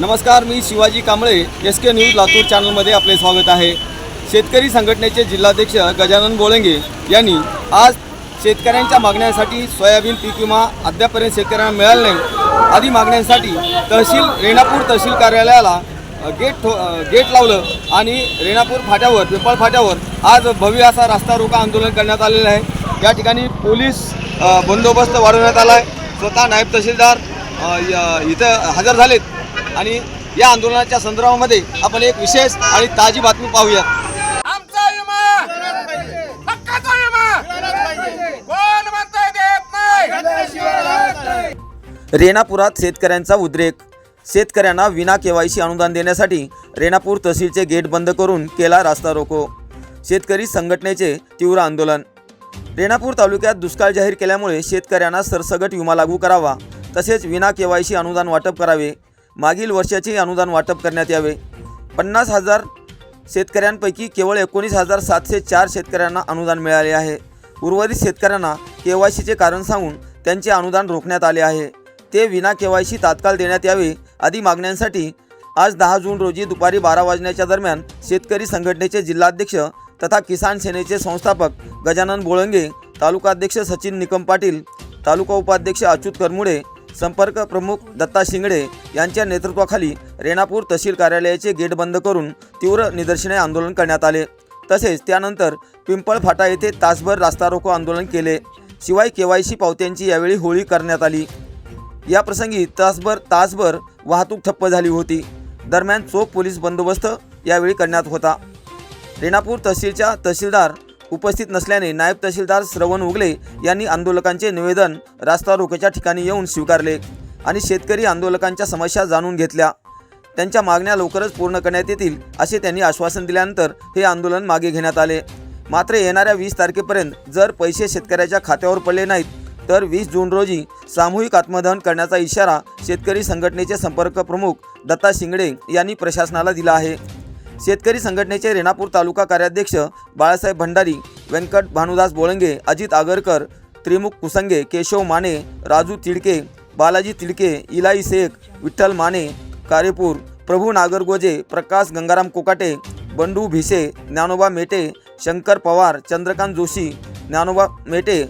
नमस्कार मी Shivaji Kamble S K news Latur चॅनलमध्ये आपले स्वागत आहे. शेतकरी संघटनेचे जिल्हाध्यक्ष गजानन बोळंगे यांनी आज शेतकऱ्यांच्या मागण्यांसाठी सोयाबीन पीक विमा अद्यापर्यंत शेतकऱ्यांना मिळाला नाही. आदी मागण्यांसाठी तहसील रेणापूर तहसील कार्यालयाला गेट ठो गेट लावलं आणि रेणापूर फाट्यावर पिंपळ फाट्यावर आज भव्य असा रास्ता रोका आंदोलन करण्यात आलेलं आहे. या ठिकाणी पोलीस बंदोबस्त वाढवण्यात आला आहे स्वतः नायब तहसीलदार य- इथं हजर झालेत. आणि या आंदोलनाच्या संदर्भामध्ये आपण एक विशेष आणि ताजी बातमी पाहूयात आमचा विमा! हक्काचा विमा! कोण म्हणतोय देत नाही? रेणापुरात शेतकऱ्यांचा उद्रेक. शेतकऱ्यांना विना केवायसी अनुदान देण्यासाठी रेणापूर तहसीलचे गेट बंद करून केला रास्ता रोको. शेतकरी संघटनेचे तीव्र आंदोलन. रेणापूर तालुक्यात दुष्काळ जाहीर केल्यामुळे शेतकऱ्यांना सरसगट विमा लागू करावा तसेच विना केवायसी अनुदान वाटप करावे. मागील वर्षाचे अनुदान वाटप करण्यात यावे. पन्नास हजार शेतकऱ्यांपैकी केवळ एकोणीस हजार सातशे चार शेतकऱ्यांना अनुदान मिळाले आहे. उर्वरित शेतकऱ्यांना के वाय सीचे कारण सांगून त्यांचे अनुदान रोखण्यात आले आहे. ते विना के वाय सी तात्काळ देण्यात यावे आदी मागण्यांसाठी आज दहा जून रोजी दुपारी बारा वाजण्याच्या दरम्यान शेतकरी संघटनेचे जिल्हाध्यक्ष तथा किसान सेनेचे संस्थापक गजानन बोळंगे तालुकाध्यक्ष सचिन निकम पाटील तालुका उपाध्यक्ष अच्युत करमुडे संपर्क प्रमुख दत्ता शिंगडे यांच्या नेतृत्वाखाली रेणापूर तहसील कार्यालयाचे गेट बंद करून तीव्र निदर्शने आंदोलन करण्यात आले. तसेच त्यानंतर पिंपळ फाटा येथे तासभर रास्ता रोको आंदोलन केले. शिवाय के वाय सी पावत्यांची यावेळी होळी करण्यात आली. या प्रसंगी तासभर तासभर वाहतूक ठप्प झाली होती. दरम्यान चोख पोलीस बंदोबस्त यावेळी करण्यात होता. रेणापूर तहसीलच्या तहसीलदार उपस्थित नसल्याने नायब तहसीलदार श्रवण उगले यांनी आंदोलकांचे निवेदन रास्ता रोखेच्या ठिकाणी येऊन स्वीकारले आणि शेतकरी आंदोलकांच्या समस्या जाणून घेतल्या. त्यांच्या मागण्या लवकरच पूर्ण करण्यात येतील असे त्यांनी आश्वासन दिल्यानंतर हे आंदोलन मागे घेण्यात आले. मात्र येणाऱ्या वीस तारखेपर्यंत जर पैसे शेतकऱ्याच्या खात्यावर पडले नाहीत तर वीस जून रोजी सामूहिक आत्मदहन करण्याचा इशारा शेतकरी संघटनेचे संपर्क प्रमुख दत्ता शिंगडे यांनी प्रशासनाला दिला आहे. शेतकरी संघटनेचे रेणापूर तालुका कार्याध्यक्ष बाळासाहेब भंडारी व्यंकट भानुदास बोळंगे अजित आगरकर त्रिमुख कुसंगे केशव माने राजू तिडके बालाजी तिडके इलाई शेख विठ्ठल माने कारेपूर प्रभू नागरगोजे प्रकाश गंगाराम कोकाटे बंडू भिसे ज्ञानोबा मेटे शंकर पवार चंद्रकांत जोशी ज्ञानोबा मेटे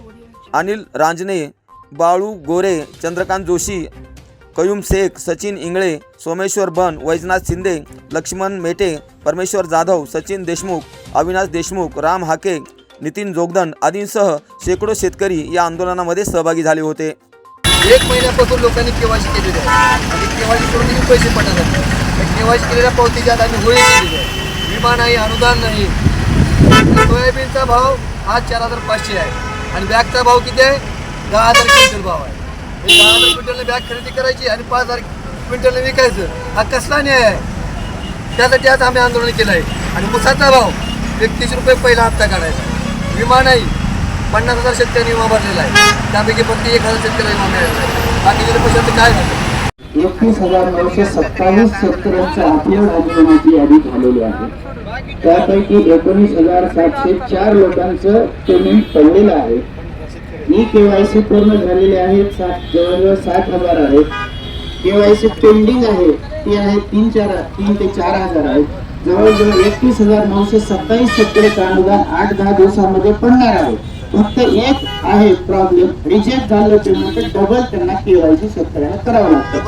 अनिल रांजने बाळू गोरे चंद्रकांत जोशी कयूम शेख सचिन इंगळे सोमेश्वर बन वैजनाथ शिंदे लक्ष्मण मेटे परमेश्वर जाधव सचिन देशमुख अविनाश देशमुख राम हाके नितीन जोगदंड आदींसह शेकडो शेतकरी या आंदोलनामध्ये सहभागी झाले होते. एक महिन्यापासून लोकांनी केवायसी केलेली आहे. आणि केवायसी करून पैसे पडत आहेत केवायसी केलेल्या पावतीच्या आता आम्ही होळी केलेली आहे. विमा नाही अनुदान नाही. सोयाबीनचा भाव आज चार हजार पाचशे आहे. आणि बॅगचा भाव किती आहे? दहा हजार क्विंटल भाव आहे. हे दहा हजार क्विंटलने बॅग खरेदी करायची आणि पाच हजार क्विंटलने विकायचं. हा कसला न्याय आहे? त्यासाठी आज आम्ही आंदोलन केलं आहे. आणि मुसाचा भाव एकतीस रुपये पहिला हप्ता काढायचा विमा नाही पन्नास हजार शेतकऱ्यांनी विमा भरलेला आहे. त्यापैकी फक्त एक हजार शेतकऱ्यांनी विमा मिळालेला आहे. बाकीचे पैशाचं काय झालं एकवीस हजार नऊशे सत्तावीस शेतकऱ्यांच्या आपल्या आंदोलनाची यादी झालेली आहे. त्यापैकी एकोणीस हजार सातशे चार लोकांचं पेमेंट पडलेलं आहे. ई केवायसी पूर्ण झालेले आहेत सात जवळजवळ साठ हजार आहेत. केवायसी पेंडिंग आहे ती आहे तीन चार तीन ते चार हजार आहेत. जवळजवळ एकवीस हजार नऊशे सत्तावीस शेतकऱ्याचं अनुदान आठ दहा दिवसामध्ये पडणार आहे फक्त एक आहे प्रॉब्लेम रिजेक्ट झालं पेमेंट डबल त्यांना केवायसी शेतकऱ्यांना करावं लागतं.